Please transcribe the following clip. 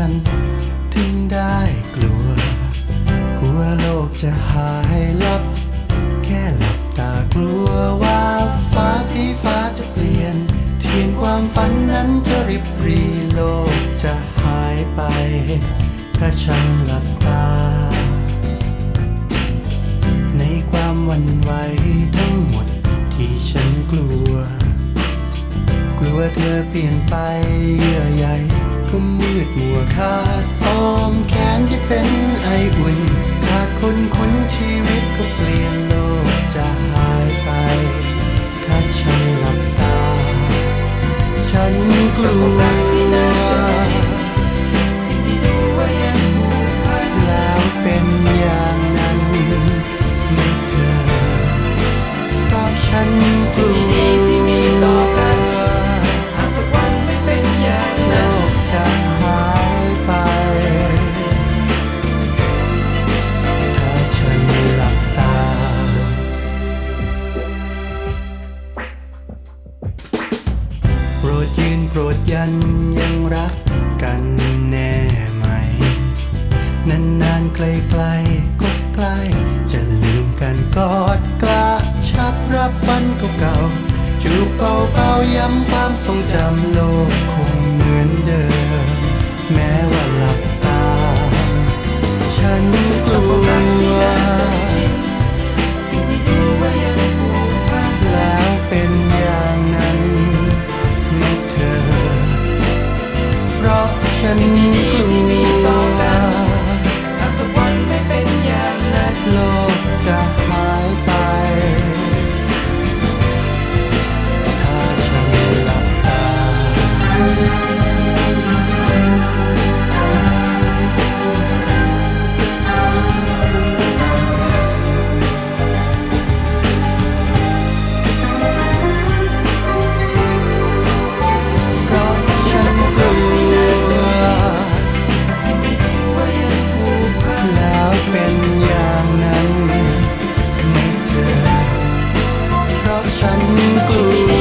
ฉันถึงได้กลัว กลัวโลกจะหายลับ แค่หลับตากลัวว่าฟ้าสีฟ้าจะเปลี่ยน เทียนความฝันนั้นจะริบรีโลกจะหายไป ถ้าฉันหลับตา ในความวันไหวทั้งหมดที่ฉันกลัว กลัวเธอเปลี่ยนไปเยื่อใย ก็มืดมัวขาดอ้อมแขนที่เป็นไออุ่นขาดคนคน โปรดยันยังรักกันแน่ไหม นานๆไกลๆก็ใกล้จะลืมกันกอดกระชับรับวันเก่าๆจูบเบาๆย้ำความทรงจำโลกคงเหมือน alasanku